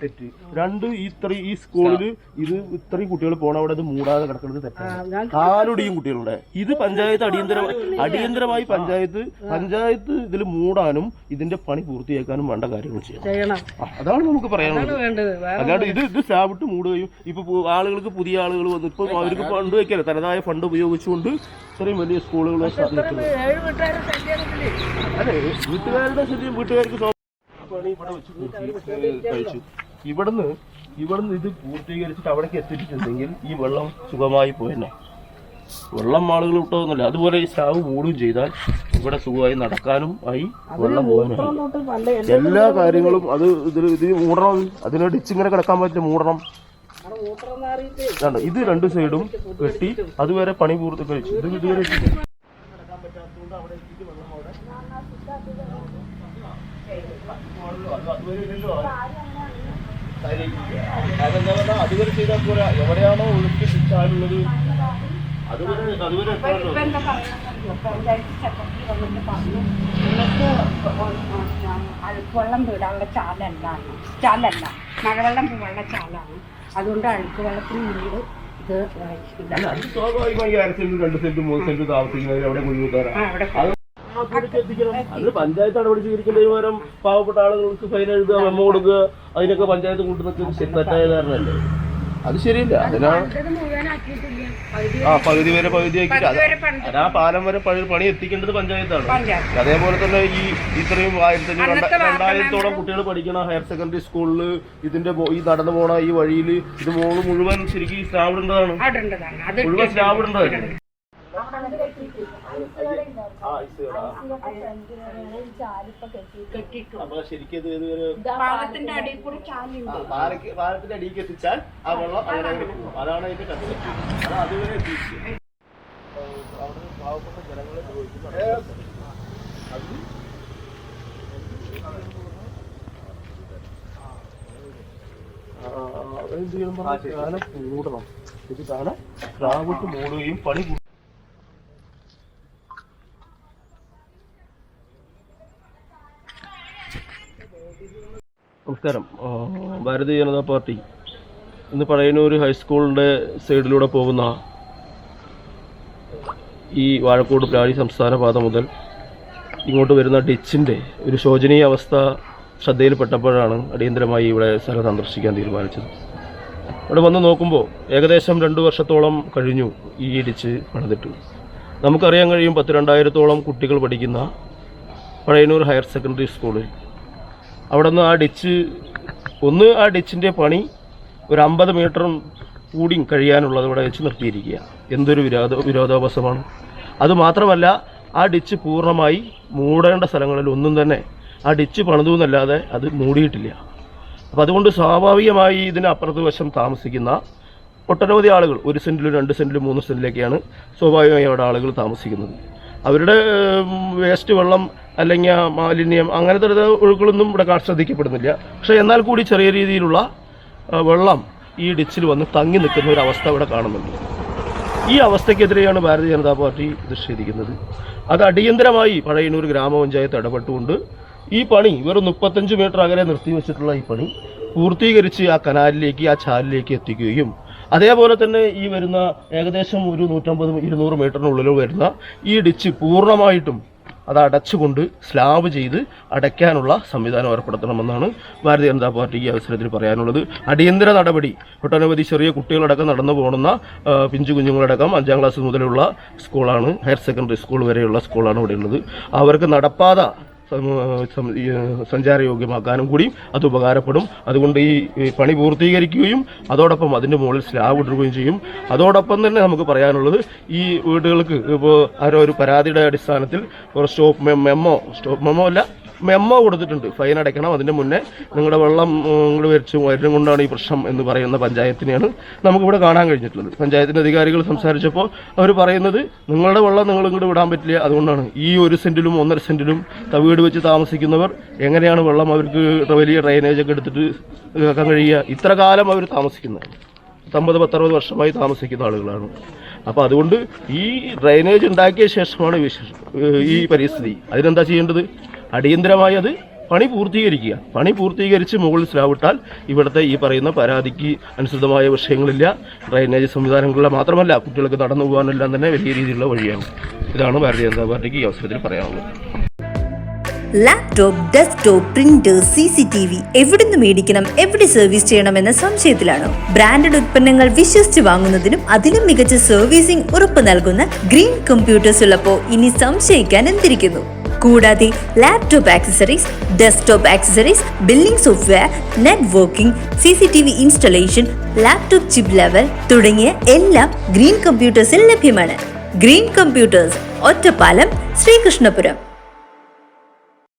തെറ്റ്. രണ്ട് ഈ ഇത്ര ഈ സ്കൂളിൽ ഇത് ഇത്രയും കുട്ടികൾ പോണ അവിടെ ഇത് മൂടാതെ കിടക്കുന്നത് തെറ്റാണ്. ആരുടെയും കുട്ടികളുടെ. ഇത് പഞ്ചായത്ത് അടിയന്തര അടിയന്തരമായി പഞ്ചായത്ത് പഞ്ചായത്ത് ഇതിൽ മൂടാനും ഇതിന്റെ പണി പൂർത്തിയാക്കാനും വേണ്ട കാര്യങ്ങൾ ചെയ്യണം. ചെയ്യണം. അതാണ് നമുക്ക് പറയാനുള്ളത്. അല്ലാണ്ട് ഇത് ഇത് സ്ലാബിട്ട് മൂടുകയും ഇപ്പൊ ആളുകൾക്ക് പുതിയ ആളുകൾ വന്നു ഇപ്പൊ അവർക്ക് ഫണ്ട് വെക്കാറ് തനതായ ഫണ്ട് ഉപയോഗിച്ചുകൊണ്ട് ഇത്രയും വലിയ സ്കൂളുകൾ അതെ വീട്ടുകാരുടെ ശല്യം വീട്ടുകാർക്ക് പണി ഇവിടെ വെച്ച് കഴിച്ചു. ഇവിടുന്ന് ഇവിടുന്ന് ഇത് പൂർത്തീകരിച്ചിട്ട് അവിടേക്ക് എത്തിച്ചിട്ടുണ്ടെങ്കിൽ ഈ വെള്ളം സുഖമായി പോയെന്നെ വെള്ളം ആളുകൾ വിട്ടതൊന്നുമില്ല അതുപോലെ ഈ സ്രാവ് മൂടുകയും ചെയ്താൽ ഇവിടെ സുഖമായി നടക്കാനും ആയി വെള്ളം പോകാനും എല്ലാ കാര്യങ്ങളും അത് ഇതിൽ ഇത് മൂടണം അതിന് ഡിച്ചിങ്ങനെ കിടക്കാൻ പറ്റില്ല മൂടണം. ഇത് രണ്ട് സൈഡും കെട്ടി അതുവരെ പണി പൂർത്തി കഴിച്ചു ഇത് ഇതുവരെ അതുവരെ ചെയ്താൽ പോരാ എവിടെയാണോ ഒഴുക്കി അതുവരെ അതുവരെ നിങ്ങൾക്ക് അഴുക്കുവെള്ളം വീടാനുള്ള ചാലല്ല ചാലല്ല മഴവെള്ളം പോകാനുള്ള ചാലാണ് അതുകൊണ്ട് അഴുക്കുവെള്ളത്തിന് വീട് ഇത് സ്വാഭാവികമായി അര സെന്റ് രണ്ട് സെന്റ് മൂന്ന് സെന്റ് താമസിക്കുന്നവർ അവിടെ കുഴിവെക്കാറാ അവിടെ അത് എത്തിക്കണം. അത് പഞ്ചായത്ത് നടപടി സ്വീകരിക്കുന്നതിന് പകരം പാവപ്പെട്ട ആളുകൾക്ക് ഫൈൻ എഴുതുക മെമ്മ കൊടുക്കുക അതിനൊക്കെ പഞ്ചായത്ത് കൂട്ടുന്ന ശരി തെറ്റായ കാരണമല്ലേ അത് ശരിയല്ല. അതിനാ ആ പകുതി വരെ പകുതി ആക്കിയിട്ട് ആ പാലം വരെ പണി പണി എത്തിക്കേണ്ടത് പഞ്ചായത്താണ് അതേപോലെ തന്നെ ഈ ഇത്രയും ആയിരത്തി അഞ്ഞൂറ് രണ്ടായിരത്തോളം കുട്ടികൾ പഠിക്കണ ഹയർ സെക്കൻഡറി സ്കൂളിൽ ഇതിന്റെ ഈ നടന്നു പോണ ഈ വഴിയിൽ ഇത് മോൾ മുഴുവൻ ശരിക്കും അത് മുഴുവൻ കെട്ടിട്ടു അപ്പൊ ശരിക്കും ഇത് ഇതൊരു പാലത്തിന്റെ അടിയിൽ കൂടി ചാലുണ്ട് പാലക്ക് പാലത്തിന്റെ അടിയിലേക്ക് എത്തിച്ചാൽ ആ വെള്ളം അങ്ങനെ അങ്ങനെ പോകും അതാണ് അതിന്റെ കഥ അത് അതുവരെ എത്തിച്ചു അവിടെ പാവപ്പെട്ട ജനങ്ങളെ ദ്രോഹിക്കുന്നു അത് എന്ത് ചെയ്യണം പറഞ്ഞാൽ കൂടണം ഇത് കാണാൻ രാവിട്ട് മൂടുകയും പണി നമസ്കാരം. ഭാരതീയ ജനതാ പാർട്ടി ഇന്ന് പഴയന്നൂർ ഹൈസ്കൂളിന്റെ സൈഡിലൂടെ പോകുന്ന ഈ വാഴക്കോട് പ്രാണി സംസ്ഥാന പാത മുതൽ ഇങ്ങോട്ട് വരുന്ന ഡിച്ചിന്റെ ഒരു ശോചനീയ അവസ്ഥ ശ്രദ്ധയിൽപ്പെട്ടപ്പോഴാണ് അടിയന്തരമായി ഇവിടെ സ്ഥലം സന്ദർശിക്കാൻ തീരുമാനിച്ചത്. ഇവിടെ വന്ന് നോക്കുമ്പോൾ ഏകദേശം രണ്ട് വർഷത്തോളം കഴിഞ്ഞു ഈ ഡിച്ച് പണിതിട്ട്. നമുക്കറിയാൻ കഴിയും പത്ത് രണ്ടായിരത്തോളം കുട്ടികൾ പഠിക്കുന്ന പഴയനൂർ ഹയർ സെക്കൻഡറി സ്കൂളിൽ അവിടെ നിന്ന് ആ ഡിച്ച് ഒന്ന് ആ ഡിച്ചിന്റെ പണി ഒരു അമ്പത് മീറ്ററും കൂടി കഴിയാനുള്ളത് ഇവിടെ വെച്ച് നിർത്തിയിരിക്കുക എന്തൊരു വിരോധ വിരോധാഭാസമാണ്. അതുമാത്രമല്ല ആ ഡിച്ച് പൂർണമായി മൂടേണ്ട സ്ഥലങ്ങളിൽ ഒന്നും തന്നെ ആ ഡിച്ച് പണിതു എന്നല്ലാതെ അത് മൂടിയിട്ടില്ല. അപ്പം അതുകൊണ്ട് സ്വാഭാവികമായി ഇതിന് അപ്പുറത്ത് വശം താമസിക്കുന്ന ഒട്ടനവധി ആളുകൾ ഒരു സെന്റിലും രണ്ട് സെന്റിലും മൂന്ന് സെന്റിലൊക്കെയാണ് സ്വാഭാവികമായി അവിടെ ആളുകൾ താമസിക്കുന്നത്. അവരുടെ വേസ്റ്റ് വെള്ളം അല്ലെങ്കിൽ മാലിന്യം അങ്ങനത്തെ ഒരു ഒഴുക്കുകളൊന്നും ഇവിടെ ശ്രദ്ധിക്കപ്പെടുന്നില്ല. പക്ഷേ എന്നാൽ കൂടി ചെറിയ രീതിയിലുള്ള വെള്ളം ഈ ഡിച്ചിൽ വന്ന് തങ്ങി നിൽക്കുന്ന ഒരു അവസ്ഥ ഇവിടെ കാണുന്നുണ്ട്. ഈ അവസ്ഥയ്ക്കെതിരെയാണ് ഭാരതീയ ജനതാ പാർട്ടി പ്രതിഷേധിക്കുന്നത് അത് അടിയന്തരമായി പഴയന്നൂർ ഗ്രാമപഞ്ചായത്ത് ഇടപെട്ടുകൊണ്ട് ഈ പണി വെറും മുപ്പത്തഞ്ച് മീറ്റർ അകലെ നിർത്തിവെച്ചിട്ടുള്ള ഈ പണി പൂർത്തീകരിച്ച് ആ കനാലിലേക്ക് ആ ചാലിലേക്ക് എത്തിക്കുകയും അതേപോലെ തന്നെ ഈ വരുന്ന ഏകദേശം ഒരു നൂറ്റമ്പത് ഇരുന്നൂറ് മീറ്ററിനുള്ളിൽ വരുന്ന ഈ ഡിച്ച് പൂർണമായിട്ടും അത് അടച്ചുകൊണ്ട് സ്ലാബ് ചെയ്ത് അടയ്ക്കാനുള്ള സംവിധാനം ഏർപ്പെടുത്തണമെന്നാണ് ഭാരതീയ ജനതാ പാർട്ടി ഈ അവസരത്തിൽ പറയാനുള്ളത്. അടിയന്തര നടപടി ഒട്ടനവധി ചെറിയ കുട്ടികളടക്കം നടന്നു പോകുന്ന പിഞ്ചു കുഞ്ഞുങ്ങളടക്കം അഞ്ചാം ക്ലാസ് മുതലുള്ള സ്കൂളാണ്. ഹയർ സെക്കൻഡറി സ്കൂൾ വരെയുള്ള സ്കൂളാണ് ഇവിടെ ഉള്ളത് അവർക്ക് നടപ്പാത സഞ്ചാരയോഗ്യമാക്കാനും കൂടി അത് ഉപകാരപ്പെടും. അതുകൊണ്ട് ഈ പണി പൂർത്തീകരിക്കുകയും അതോടൊപ്പം അതിന്റെ മുകളിൽ സ്ലാബ് ഇടുകയും ചെയ്യും. അതോടൊപ്പം തന്നെ നമുക്ക് പറയാനുള്ളത് ഈ വീടുകൾക്ക് ഇപ്പോൾ ആരോ ഒരു പരാതിയുടെ അടിസ്ഥാനത്തിൽ ഒരു സ്റ്റോപ്പ് മെമ്മോ സ്റ്റോപ്പ് മെമ്മോ അല്ല മെമ്മോ കൊടുത്തിട്ടുണ്ട്. ഫൈൻ അടയ്ക്കണം. അതിന്റെ മുന്നേ നിങ്ങളുടെ വെള്ളം ഇങ്ങോട്ട് വരച്ച് വരും കൊണ്ടാണ് ഈ പ്രശ്നം എന്ന് പറയുന്ന പഞ്ചായത്തിനെയാണ് നമുക്കിവിടെ കാണാൻ കഴിഞ്ഞിട്ടുള്ളത്. പഞ്ചായത്തിന്റെ അധികാരികൾ സംസാരിച്ചപ്പോൾ അവർ പറയുന്നത് നിങ്ങളുടെ വെള്ളം നിങ്ങൾ ഇങ്ങോട്ട് വിടാൻ പറ്റില്ല. അതുകൊണ്ടാണ് ഈ ഒരു സെന്റിലും ഒന്നര സെന്റിലും തവീട് വീട് വെച്ച് താമസിക്കുന്നവർ എങ്ങനെയാണ് വെള്ളം അവർക്ക് വലിയ ഡ്രൈനേജ് ഒക്കെ എടുത്തിട്ട് ഇതാക്കാൻ കഴിയുക? ഇത്ര കാലം അവർ താമസിക്കുന്നത് പത്തൊമ്പത് പത്തറുപത് വർഷമായി താമസിക്കുന്ന ആളുകളാണ്. അപ്പോൾ അതുകൊണ്ട് ഈ ഡ്രൈനേജ് ഉണ്ടാക്കിയ ശേഷമാണ് ഈ പരിസ്ഥിതി. അതിനെന്താ ചെയ്യേണ്ടത്? അടിയന്തരമായി അത് പണി പൂർത്തീകരിക്കുക. പണി പൂർത്തീകരിച്ച് മുകളിൽ സ്ലാവിട്ടാൽ ഇവിടുത്തെ ഈ പറയുന്ന പരാതിക്ക് അനുസൃതമായ വിഷയങ്ങളില്ല. ഡ്രൈനേജ് സംവിധാനങ്ങളിലെ മാത്രമല്ല കുട്ടികൾക്ക് നടന്നു പോകാനെല്ലാം തന്നെ വലിയ രീതിയിലുള്ള വഴിയാണ്. ഇതാണ് ഭാരതീയ ജനതാ പാർട്ടിക്ക് ഈ അവസരത്തിൽ പറയാനുള്ളത്. Laptop desktop printer C C T V എവിടുന്ന് മേടിക്കണം എവിടെ സർവീസ് ചെയ്യണമെന്ന സംശയത്തിലാണോ. ബ്രാൻഡഡ് ഉൽപ്പന്നങ്ങൾ വിശ്വസിച്ച് വാങ്ങുന്നതിനും അതിലും മികച്ച സർവീസിംഗ് ഉറപ്പ് നൽകുന്ന ഗ്രീൻ കമ്പ്യൂട്ടേഴ്സ് ഉള്ളപ്പോൾ ഇനി സംശയിക്കാൻ എന്തിരിക്കുന്നു? കൂടാതെ laptop accessories desktop accessories billing software networking C C T V installation laptop chip level തുടങ്ങിയ എല്ലാം ഗ്രീൻ കമ്പ്യൂട്ടേഴ്സിൽ ലഭ്യമാണ്. Green Computers Ottapalam Sreekrishnapuram.